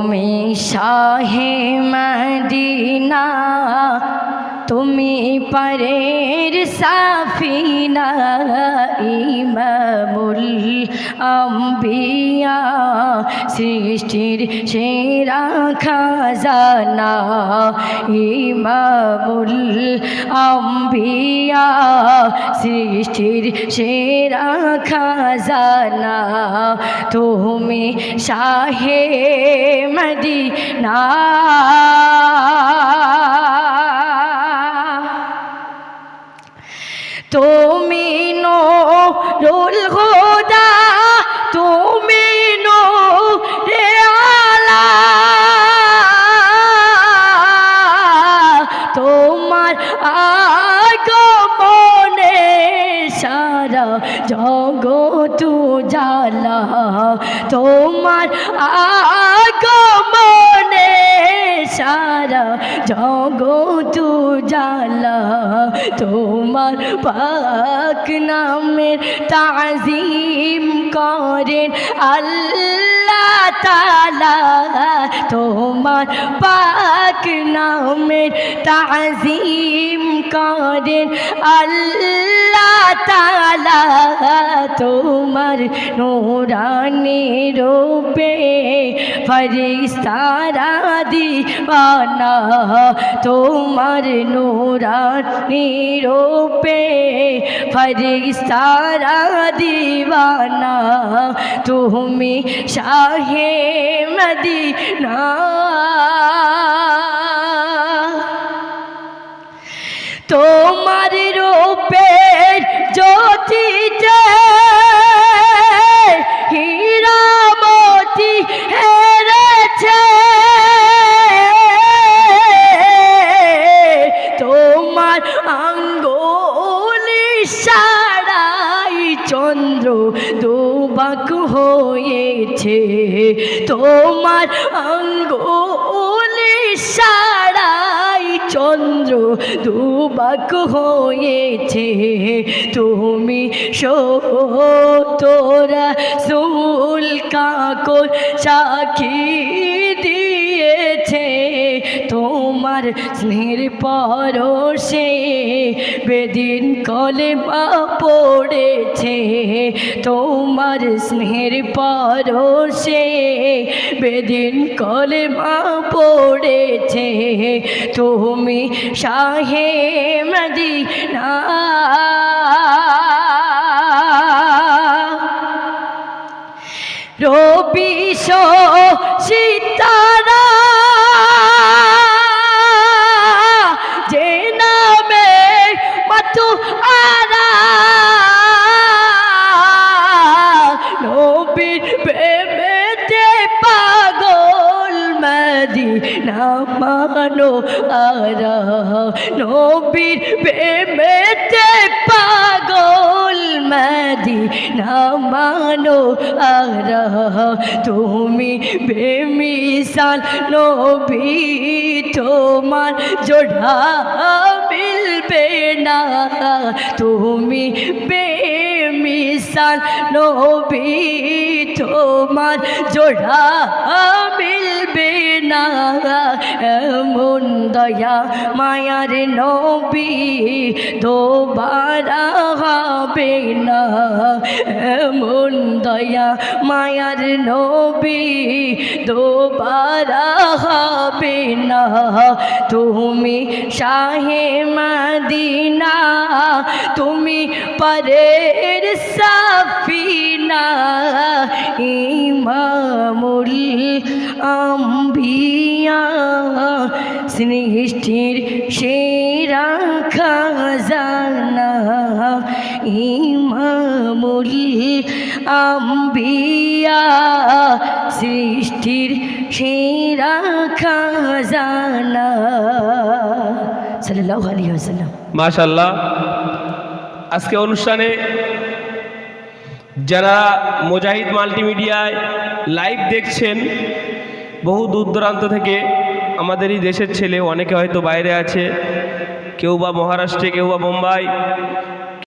তুমি শাহে মদিনা তুমি পরের সাফিনা ইমামুল আম্বিয়া সৃষ্টির সেরা খাজানা ইমামুল আম্বিয়া সৃষ্টির সেরা খাজানা। তুমি শাহে মদিনা। তুমি নুরুল হুদা জগত জালা, তোমার আগমনে সারা জগত জালা, তোমার পাক নামের তাজিম করেন আল্লাহ তালা তোমার পাক নামের তাজিম করেন আল্লাহ তালা তোমার নোরানি রূপে ফরিস্তারা দিবানা তোমার নোরানি রূপে ফরিস্তারা দিবানা তুমি শাহে মদিনা। তোমার রূপের হয়েছে তোমার আঙ্গুলি সারাই চন্দ্র দুবাক হয়েছে। তুমি তোরা সুল কাকর সাক্ষী দিয়েছে। তোমার স্নেহের পরশে বেদিন কলে মা পড়েছে, তোমার স্নেহের পরশে। বেদিন কলে মা পড়েছে, তুমি শাহে মদিনা। রবি সীতারা প্রেমেতে পাগল মদিনা মানো আরা, নবীর প্রেমেতে পাগল মদিনা মানো আরা, তুমি বেমিসাল নবী, তোমার জোড়া মিলবে না। তুমি বেমিসাল নবী। তোমার জোড়া মিলবে না। এমন দয়া, মায়ার নবী, দোবারা হবে না। এমন দয়া, মায়ার নবী, দোবারা হবে না। তুমি শাহে মদিনা, তুমি পরের সাফিনা। ইমামুল আম্বিয়া। সৃষ্টির সেরা খাজানা ইমামুল আম্বিয়া সৃষ্টির সেরা খাজানা সাল্লাল্লাহু আলাইহি ওয়াসাল্লাম। মাশাল্লাহ আজকে অনুষ্ঠানে যারা মুজাহিদ মাল্টিমিডিয়ায় লাইভ দেখছেন, বহু দূর দূরান্ত থেকে আমাদের এই দেশের ছেলে অনেকে হয়তো বাইরে আছে কেউ বা মহারাষ্ট্রে কেউ বা মুম্বাই।